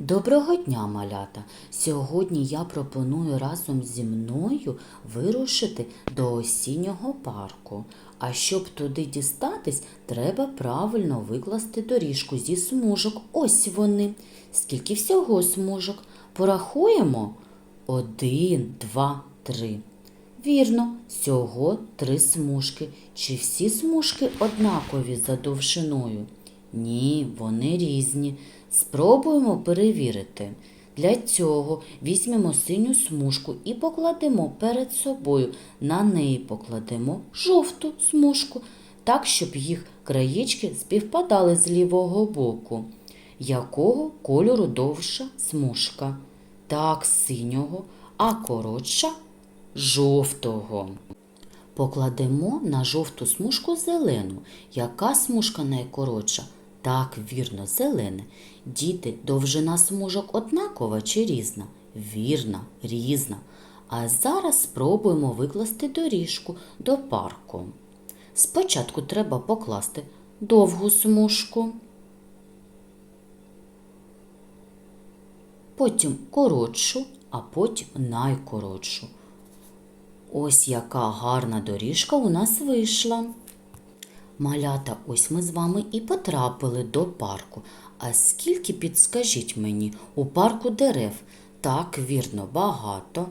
Доброго дня, малята! Сьогодні я пропоную разом зі мною вирушити до осіннього парку. А щоб туди дістатись, треба правильно викласти доріжку зі смужок. Ось вони. Скільки всього смужок? Порахуємо? Один, два, три. Вірно, всього три смужки. Чи всі смужки однакові за довжиною? Ні, вони різні. Спробуємо перевірити. Для цього візьмемо синю смужку і покладемо перед собою. На неї покладемо жовту смужку, так, щоб їх краєчки співпадали з лівого боку. Якого кольору довша смужка? Так, синього, а коротша жовтого. Покладемо на жовту смужку зелену. Яка смужка найкоротша? Так, вірно, зелена. Діти, довжина смужок однакова чи різна? Вірна, різна. А зараз спробуємо викласти доріжку до парку. Спочатку треба покласти довгу смужку, потім коротшу, а потім найкоротшу. Ось яка гарна доріжка у нас вийшла. Малята, ось ми з вами і потрапили до парку. А скільки, підскажіть мені, у парку дерев? Так, вірно, багато.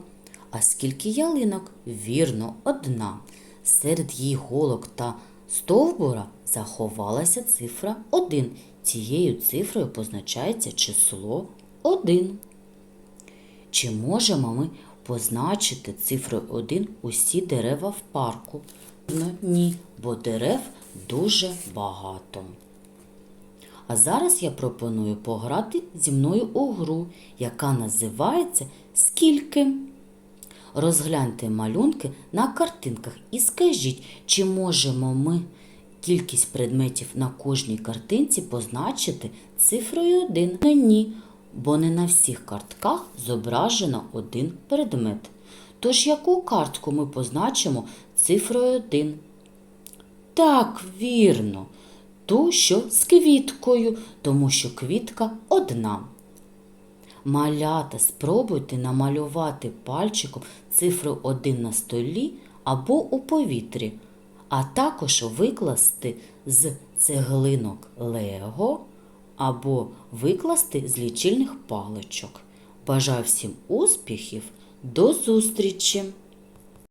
А скільки ялинок? Вірно, одна. Серед її голок та стовбура заховалася цифра 1. Цією цифрою позначається число 1. Чи можемо ми позначити цифрою 1 усі дерева в парку? Ні, бо дерев дуже багато. А зараз я пропоную пограти зі мною у гру, яка називається Скільки. Розгляньте малюнки на картинках і скажіть, чи можемо ми кількість предметів на кожній картинці позначити цифрою 1? Ні, бо не на всіх картках зображено один предмет. Тож яку картку ми позначимо цифрою 1? Так, вірно, ту, що з квіткою, тому що квітка одна. Малята, спробуйте намалювати пальчиком цифру 1 на столі або у повітрі, а також викласти з цеглинок Лего або викласти з лічильних паличок. Бажаю всім успіхів! До зустрічі!